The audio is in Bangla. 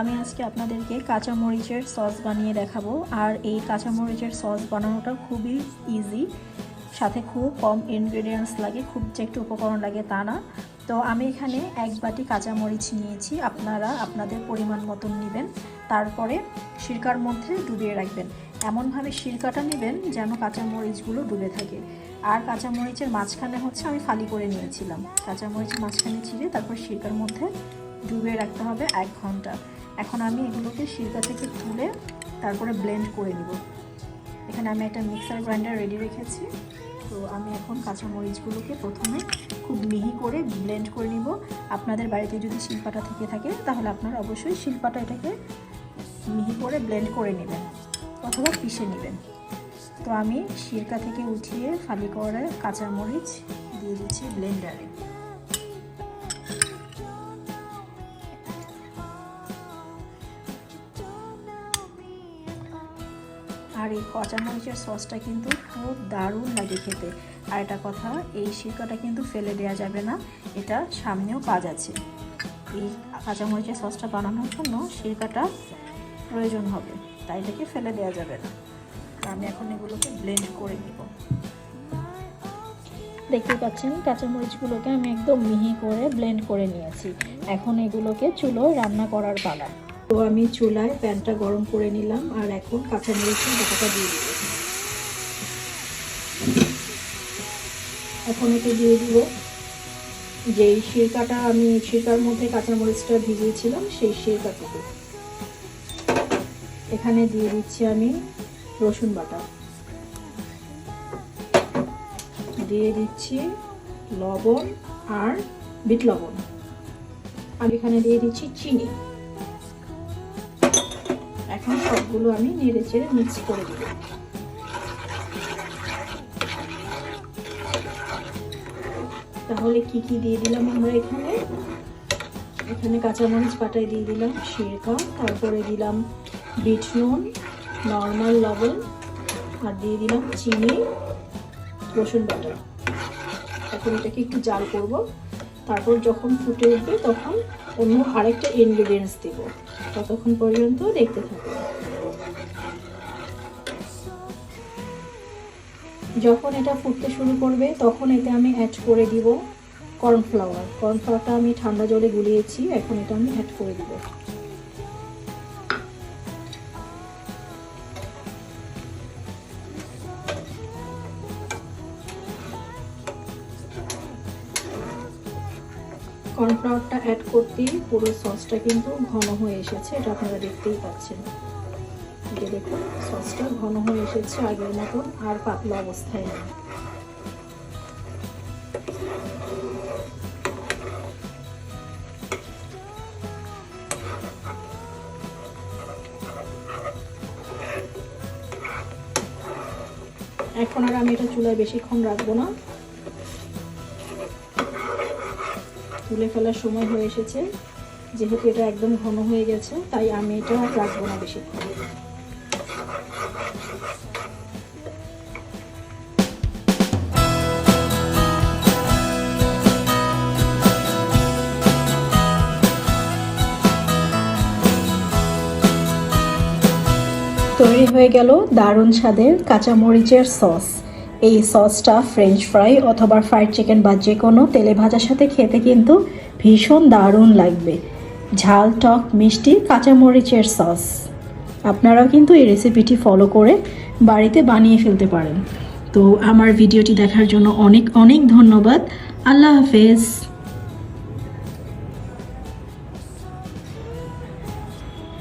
আমি আজকে আপনাদেরকে কাঁচামরিচের সস বানিয়ে দেখাবো। আর এই কাঁচামরিচের সস বানানোটা খুবই ইজি সাথে খুব কম ইনগ্রেডিয়েন্টস লাগে, খুব যে একটু উপকরণ লাগে তা না। তো আমি এখানে এক বাটি কাঁচামরিচ নিয়েছি, আপনারা আপনাদের পরিমাণ মতন নেবেন। তারপরে সিরকার মধ্যে ডুবিয়ে রাখবেন। এমনভাবে সিরকাটা নেবেন যেন কাঁচামরিচগুলো ডুবে থাকে। আর কাঁচামরিচের মাঝখানে হচ্ছে আমি ফালি করে নিয়েছিলাম। কাঁচামরিচের মাঝখানে ছিঁড়ে তারপর সিরকার মধ্যে ডুবিয়ে রাখতে হবে এক ঘণ্টা। এখন আমি এগুলোকে সিরকা থেকে তুলে তারপরে ব্লেন্ড করে নিব। এখানে আমি একটা মিক্সার গ্রাইন্ডার রেডি রেখেছি। তো আমি এখন কাঁচামরিচগুলোকে প্রথমে খুব মিহি করে ব্লেন্ড করে নিব। আপনাদের বাড়িতে যদি শিল্পাটা থেকে থাকে, তাহলে আপনারা অবশ্যই শিল্পাটা এটাকে মিহি করে ব্লেন্ড করে নেবেন অথবা পিষে নেবেন। তো আমি শিরকা থেকে উঠিয়ে ফালি করে কাঁচামরিচ দিয়ে দিচ্ছি ব্লেন্ডারে আর এই কাঁচামরিচের সসটা কিন্তু খুব দারুণ লাগে খেতে। আর একটা কথা, এই সিরকাটা কিন্তু ফেলে দেওয়া যাবে না, এটা সামনেও কাজ আছে। এই কাঁচামরিচের সসটা বানানোর জন্য সিরকাটা প্রয়োজন হবে, তাই এটাকে ফেলে দেওয়া যাবে না। আমি এখন এগুলোকে ব্লেন্ড করে নিব। দেখতে পাচ্ছেন কাঁচামরিচগুলোকে আমি একদম মিহি করে ব্লেন্ড করে নিয়েছি। এখন এগুলোকে চুলো রান্না করার পালা। তো আমি চুলায় প্যানটা গরম করে নিলাম আর এখন কাঁচামরিচের বাটাটা দিয়ে দিব। এখন এতে দিয়ে দিব যেই সিরকাটা আমি সিরকার মধ্যে কাঁচামরিচটা ভিজিয়েছিলাম সেই সিরকাটুকু। এখানে দিয়ে দিচ্ছি আমি রসুন বাটা। দিয়ে দিচ্ছি লবণ আর বিট লবণ। আমি এখানে দিয়ে দিচ্ছি চিনি। এখন সবগুলো আমি নেড়ে চেড়ে মিক্স করে দেব তাহলে কি কি দিয়ে দিলাম আমরা এখানে? এখানে কাঁচামরিচ পাটায় দিয়ে দিলাম, সিরকা, তারপরে দিলাম বিট নুন নর্মাল লবণ, আর দিয়ে দিলাম চিনি, রসুন বাটা। এখন এটাকে একটু জাল করব। তারপর যখন ফুটে উঠবে তখন অন্য আরেকটা ইনগ্রিডিয়েন্টস দেবো। ততক্ষণ পর্যন্ত দেখতে থাকব যখন এটা ফুটতে শুরু করবে তখন এতে আমি অ্যাড করে দিব কর্নফ্লাওয়ার কর্নফ্লাওয়ারটা আমি ঠান্ডা জলে গুলিয়েছি, এখন এটা আমি অ্যাড করে দিব। কর্নফ্লাওয়ারটা অ্যাড করতেই পুরো সসটা কিন্তু ঘন হয়ে এসেছে, এটা আপনারা দেখতেই পাচ্ছেন। এটা দেখুন সসটা ঘন হয়ে এসেছে আগের মতন আর পাতলা অবস্থায় নেই। এখন আর আমি এটা চুলায় বেশিক্ষণ রাখব না। তুলে ফেলার সময় হয়ে এসেছে। যেহেতু এটা একদম ঘন হয়ে গেছে, তাই আমি এটা রাখব না বেশিক্ষণ। তৈরি হয়ে গেল দারুণ স্বাদের কাঁচামরিচের সস। এই সসটা ফ্রেঞ্চ ফ্রাই অথবা ফ্রাইড চিকেন বা যে কোনো তেলে ভাজার সাথে খেতে কিন্তু ভীষণ দারুণ লাগবে। ঝাল, টক, মিষ্টি, কাঁচামরিচের সস। আপনারাও কিন্তু এই রেসিপিটি ফলো করে বাড়িতে বানিয়ে ফেলতে পারেন। তো আমার ভিডিওটি দেখার জন্য অনেক অনেক ধন্যবাদ। আল্লাহ হাফেজ।